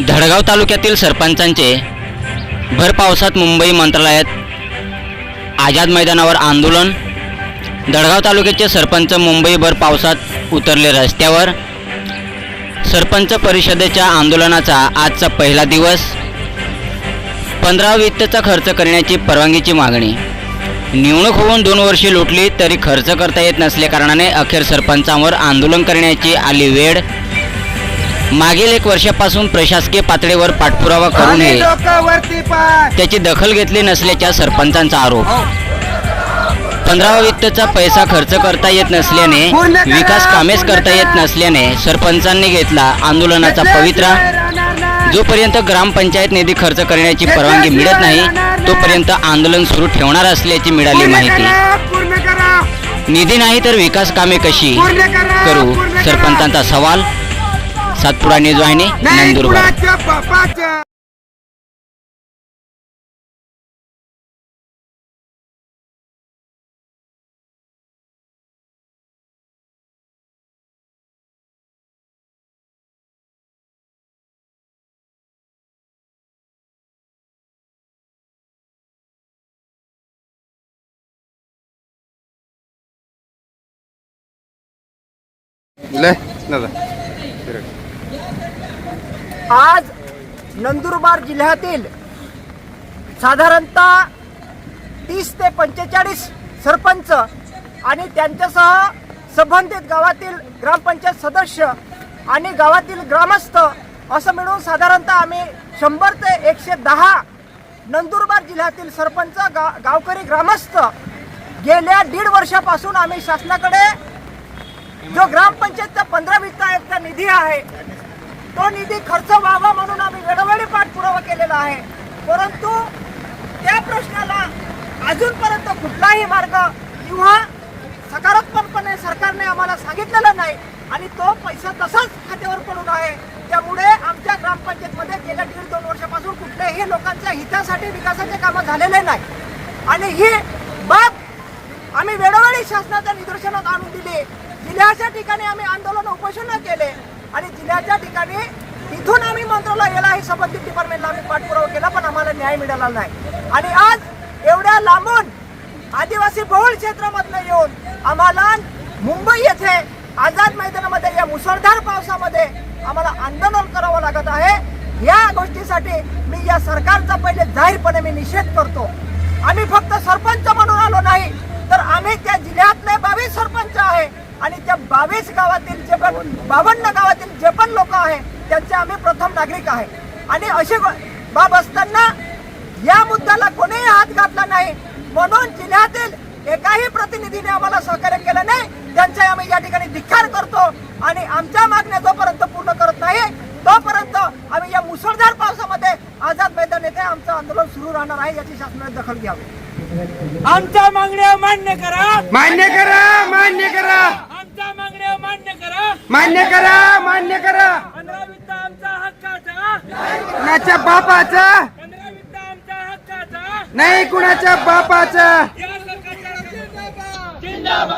धडगाव तालुक्यातील सरपंचांचे भर पावसात मुंबई मंत्रालयात आझाद मैदानावर आंदोलन. धडगाव तालुक्याचे सरपंच मुंबई भर पावसात उतरले रस्त्यावर. सरपंच परिषदेच्या आंदोलनाचा आजचा पहिला दिवस. पंधरा वित्तचा खर्च करण्याची परवानगीची मागणी. निवडणूक होऊन दोन वर्षे लुटली तरी खर्च करता येत नसल्याकारणाने अखेर सरपंचांवर आंदोलन करण्याची आली वेळ मागील एक वर्षापासून प्रशासकीय पातळीवर पाठपुरावा डोक्यावरती पाय. त्याची दखल घेतली नसल्याच्या सरपंचांचा आरोप. पंधरावा वित्तचा पैसा खर्च करता येत नसल्याने विकास कामेच करता येत नसल्याने सरपंचांनी घेतला आंदोलनाचा पवित्रा. जोपर्यंत ग्रामपंचायत निधी खर्च करण्याची परवानगी मिळत नाही तोपर्यंत आंदोलन सुरू ठेवणार असल्याची मिळाली माहिती. करा निधी नाही तर विकास कामे कशी करा करू? करा. सरपंचांचा सवाल. सातपुरा न्यूज वाहिनी नंदुरबार. ले दादा. आज नंदुरबार जिल्ह्यातील साधारणतः तीस ते पंचेचाळीस सरपंच आणि त्यांच्यासह संबंधित गावातील ग्रामपंचायत सदस्य आणि गावातील ग्रामस्थ असं मिळून साधारणतः आम्ही शंभर ते एकशे दहा नंदुरबार जिल्ह्यातील सरपंच गा गावकरी ग्रामस्थ गेल्या दीड वर्षापासून आम्ही शासनाकडे जो ग्रामपंचायतचा पंधरा वित्त आयोगचा निधी आहे तो निधी खर्च व्हावा म्हणून आम्ही वेळोवेळी पाठपुरावा केलेला आहे. परंतु त्या प्रश्नाला अजूनपर्यंत कुठलाही मार्ग किंवा सकारात्मकपणे सरकारने आम्हाला सांगितलेला नाही आणि तो पैसा तसाच खात्यावर पडून आहे. त्यामुळे आमच्या ग्रामपंचायतमध्ये गेल्या दीड दोन वर्षापासून कुठल्याही लोकांच्या हितासाठी विकासाचे कामं झालेले नाही. आणि ही बाब आम्ही वेळोवेळी शासनाच्या निदर्शनात आणून दिली. जिल्ह्याच्या ठिकाणी आम्ही आंदोलन उपोषण केले. आणि ठिकाणी तिथून आम्ही मंत्रालयाला हे संबंधित डिपार्टमेंटला आम्ही पाठपुरावा केला पण आम्हाला न्याय मिळाला नाही. आणि आज एवढ्या लांबून आदिवासी बहुल क्षेत्रामधनं येऊन आम्हाला मुंबई येथे आझाद मैदानामध्ये या मुसळधार पावसामध्ये आम्हाला आंदोलन करावं लागत आहे. या गोष्टीसाठी मी या सरकारचा पहिले जाहीरपणे मी निषेध करतो आम्ही फक्त सरपंच म्हणून आलो नाही तर आम्ही त्या जिल्ह्यातले बावीस सरपंच आहे आणि त्या बावीस गावातील जे पण बावन्न गावातील जे पण लोक आहे त्यांचे आम्ही प्रथम नागरिक आहे. आणि अशी गो- बाब असताना या मुद्द्याला कोणीही हात घातला नाही. म्हणून जिल्ह्यातील एकाही प्रतिनिधीने आम्हाला सहकार्य केलं नाही. त्यांचे आम्ही या ठिकाणी धिक्कार करतो आणि आमच्या मागण्या जोपर्यंत पूर्ण करत नाही तोपर्यंत आम्ही या मुसळधार पावसामध्ये आझाद मैदान येथे आमचं आंदोलन सुरू राहणार आहे याची शासनाने दखल घ्यावी. आमच्या मागण्या मान्य करा. मान्य करा मान्य करा आमच्या मागण्या मान्य करा मान्य करा मान्य करा. कुणाच्या बापाचा? नाही कुणाच्या बापाचा? या सरकारच्या जिंदाबाद.